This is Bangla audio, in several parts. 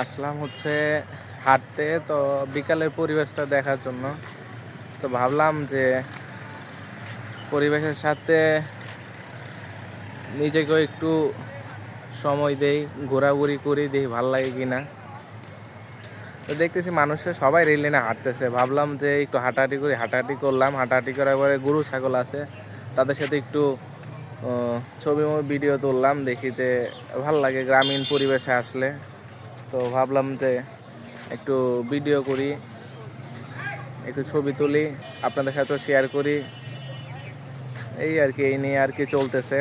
আসলাম হচ্ছে হাঁটতে, তো বিকালের পরিবেশটা দেখার জন্য। তো ভাবলাম যে পরিবেশের সাথে নিজেকেও একটু সময় দেই, ঘোরাঘুরি করি, দেখি ভালো লাগে কি না তো দেখতেছি মানুষের সবাই রেল লাইনে হাঁটতেছে। ভাবলাম যে একটু হাঁটাহাঁটি করি, হাঁটাহাঁটি করলাম। হাঁটাহাঁটি করার পরে গরু, ছাগল আছে। তাদের সাথে একটু ছবি, ভিডিও তুললাম, দেখি যে ভালো লাগে গ্রামীণ পরিবেশে আসলে। তো ভাবলাম যে একটু ভিডিও করি, একটু ছবি তুলি, আপনাদের সাথেও শেয়ার করি। এই আর কি, এই নিয়ে আর কি চলতেছে।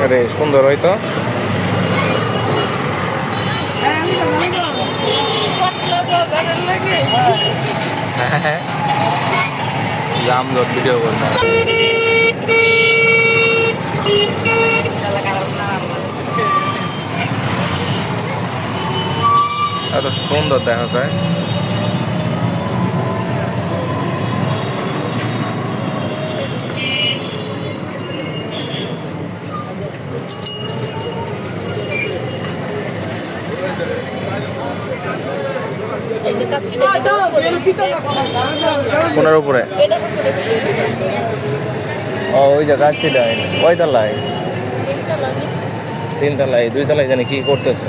আরে সুন্দর হয়তো হ্যাঁ জাম ভিডিও করব এত সুন্দর দেখা যায় কোনার উপরে ও ওই যে তিনটা তিন তলায় দুই তলায় জানি কি করতেছে